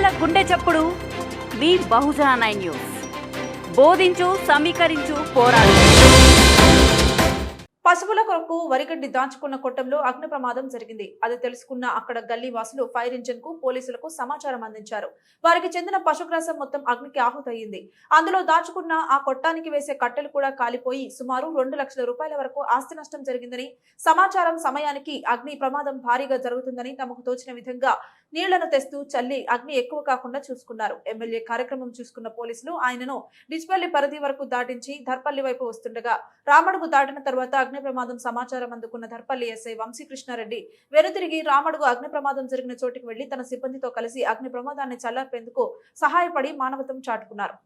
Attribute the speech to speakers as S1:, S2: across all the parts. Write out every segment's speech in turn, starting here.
S1: చప్పుడు. మీ Bahujan nine news. బోధించు సమీకరించు పోరాడు.
S2: పశువుల కొరకు వరిగడ్డి దాచుకున్న కొట్టంలో అగ్ని ప్రమాదం జరిగింది. అది తెలుసుకున్న అక్కడ గల్లీ వాసులు ఫైర్ ఇంజిన్కు పోలీసులకు సమాచారం అందించారు. వారికి చెందిన పశుగ్రాసం మొత్తం అగ్నికి ఆహుతయ్యింది అందులో దాచుకున్న ఆ కొట్టానికి వేసే కట్టెలు కూడా కాలిపోయి సుమారు రెండు లక్షల రూపాయల వరకు ఆస్తి నష్టం జరిగిందని సమాచారం సమయానికి అగ్ని ప్రమాదం భారీగా జరుగుతుందని తమకు తోచిన విధంగా నీళ్ళను తెస్తూ చల్లి అగ్ని ఎక్కువ కాకుండా చూసుకున్నారు. ఎమ్మెల్యే కార్యక్రమం చూసుకున్న పోలీసులు ఆయనను డిచ్పల్లి పరిధి వరకు దాటించి ధర్పల్లి వైపు వస్తుండగా రామడుగు దాటిన తర్వాత అగ్ని ప్రమాదం సమాచారం అందుకున్న ధర్పల్లి ఎస్ఐ వంశీకృష్ణారెడ్డి వెనుతిరిగి రామడుగు అగ్ని ప్రమాదం జరిగిన చోటికి వెళ్ళి తన సిబ్బందితో కలిసి అగ్ని ప్రమాదాన్ని చల్లార్పేందుకు సహాయపడి మానవతం చాటుకున్నారు.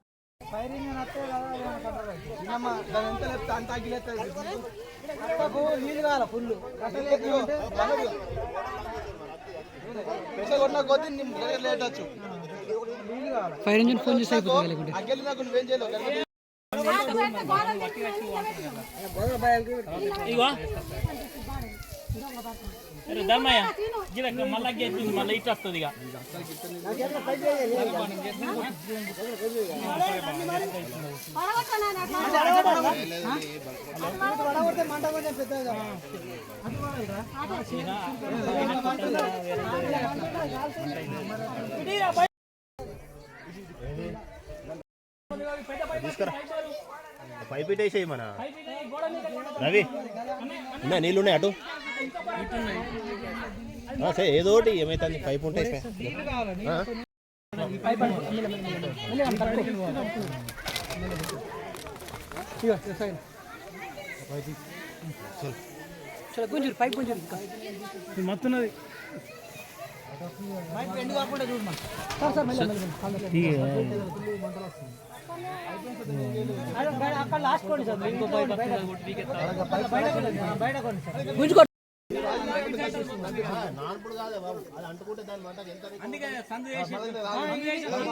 S3: ఫైరింగ్ కదా ఏమైనా కంట్రోల్ అవుతుంది. చిన్నమ్మ దాని ఎంత లేపితే అంత అగ్గిలేస్తుంది అక్కకు నీళ్ళు కావాలి ఫుల్ కొట్టిన కొద్ది లేట్ వచ్చు
S4: ఫైర్ ఇంజిన్ ఫోన్ చేసి అయిపోతుంది లేకుంటే
S3: అగ్గెళ్ళి నాకు నువ్వేం చేయలేవు
S5: ఇగో అరే దమ్మయ్య. గిరక మళ్ళా గెలిచింది మళ్ళీ ఇటు వస్తుంది ఇక.
S6: పైప్ ఇటేసేయి మన. రవి. ఉన్నాయి నీళ్ళు ఉన్నాయి అటు. సరే ఏదో ఒకటి ఏమైతుంది? పైప్ ఉంటే
S4: పైకి గుంజూరు ఇంకా.
S5: మత్తున్నది
S3: అక్కడ లాస్ట్ సార్ ఇంకో బయట బయట కోండి సార్.
S4: గుంజుకో
S6: నాన్పుడు కాదే బాబు అది అంటుకుంటే దాని మాట ఎంత?
S5: అందుకే సందు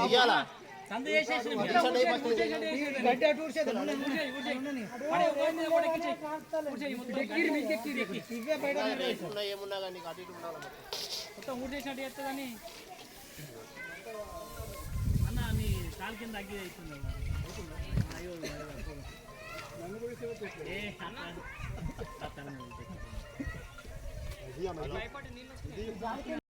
S6: ఇయ్యాలా?
S5: సందు చేసేసి
S3: గడ్డి
S6: ఏమున్నా కానీ అటు ఇటు ఉండాలి
S5: చేస్తుందని అన్న నీ కాలు కింద అగ్గి అవుతుంది? అయ్యో. ఏ అట్లా- అట్లా-